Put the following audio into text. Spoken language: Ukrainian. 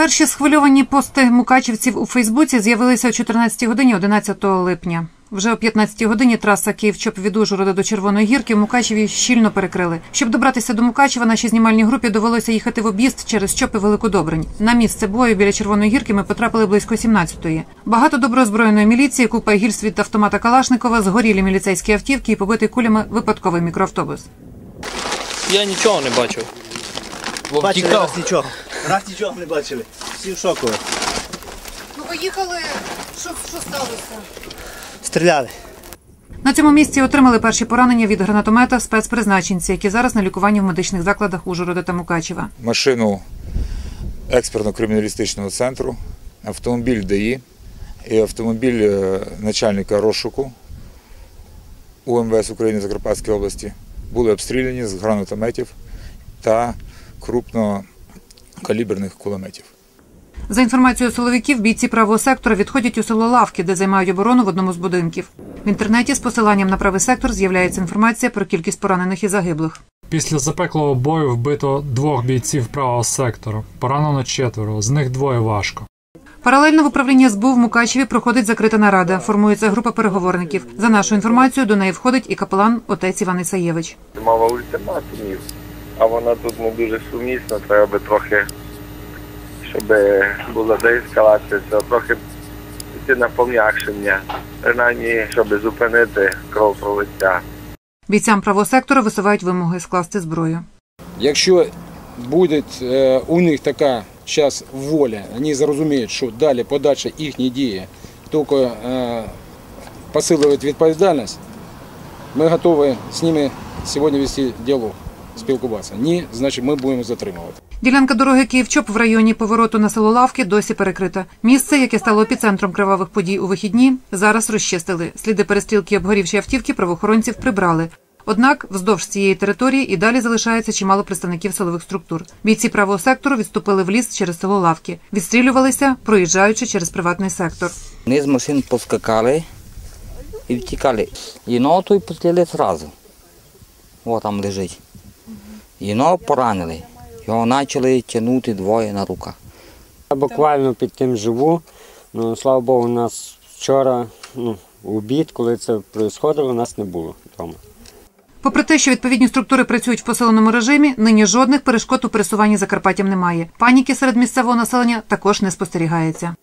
Перші схвильовані пости мукачівців у Фейсбуці з'явилися о 14 годині 11 липня. Вже о 15 годині траса Київ-Чоп від Ужгорода до Червоної гірки в Мукачеві щільно перекрили. Щоб добратися до Мукачева, нашій знімальній групі довелося їхати в об'їзд через Чоп і Великодобрень. На місце бою біля Червоної гірки ми потрапили близько 17-ї. Багато доброозброєної міліції, купа гільз від автомата Калашникова, згорілі міліцейські автівки і побитий кулями випадковий мікроавтобус. Я нічого не бачив. Бачили втікав. нічого. Раз нічого не бачили. Всі в шоку. Ну, поїхали. Що, що сталося? Стріляли. На цьому місці отримали перші поранення від гранатомета спецпризначенці, які зараз на лікуванні в медичних закладах Ужгорода та Мукачева. машину експертно-криміналістичного центру, автомобіль ДАІ і автомобіль е, начальника розшуку УМВС України Закарпатської області були обстріляні з гранатометів та крупнокаліберних кулеметів. За інформацією силовиків, бійці правого сектора відходять у село Лавки, де займають оборону в одному з будинків. В інтернеті з посиланням на правий сектор з'являється інформація про кількість поранених і загиблих. Після запеклого бою вбито двох бійців правого сектору. Поранено четверо, з них двоє важко. Паралельно в управлінні СБУ в Мукачеві проходить закрита нарада. Формується група переговорників. За нашу інформацію до неї входить і капелан отець Іван Ісаєвич. Мова ультиматумів, а вона тут не дуже сумісна, треба би трохи, щоб була деескалація, це трохи йти на пом'якшення, принаймні, щоб зупинити кров пролиття. Бійцям правого сектору висувають вимоги скласти зброю. Якщо буде е, у них така зараз воля, вони зрозуміють, що далі подальше їхні дії тільки е, посилюють відповідальність, ми готові з ними сьогодні вести діалог, спілкуватися. Ні, значить ми будемо затримувати. Ділянка дороги Київ-Чоп в районі повороту на село Лавки досі перекрита. Місце, яке стало епіцентром кривавих подій у вихідні, зараз розчистили. Сліди перестрілки і обгорівші автівки правоохоронців прибрали. Однак вздовж цієї території і далі залишається чимало представників силових структур. Бійці правого сектору відступили в ліс через село Лавки, відстрілювалися, проїжджаючи через приватний сектор. Вони з машин поскакали і втікали. Єно той постріли зразу. О, там лежить. Єно поранили. Його почали тягнути двоє на руках. Я буквально під тим живу. Ну, слава Богу, у нас вчора ну, обід, коли це відбувалося, у нас не було вдома. Попри те, що відповідні структури працюють в посиленому режимі, нині жодних перешкод у пересуванні Закарпаттям немає. Паніки серед місцевого населення також не спостерігається.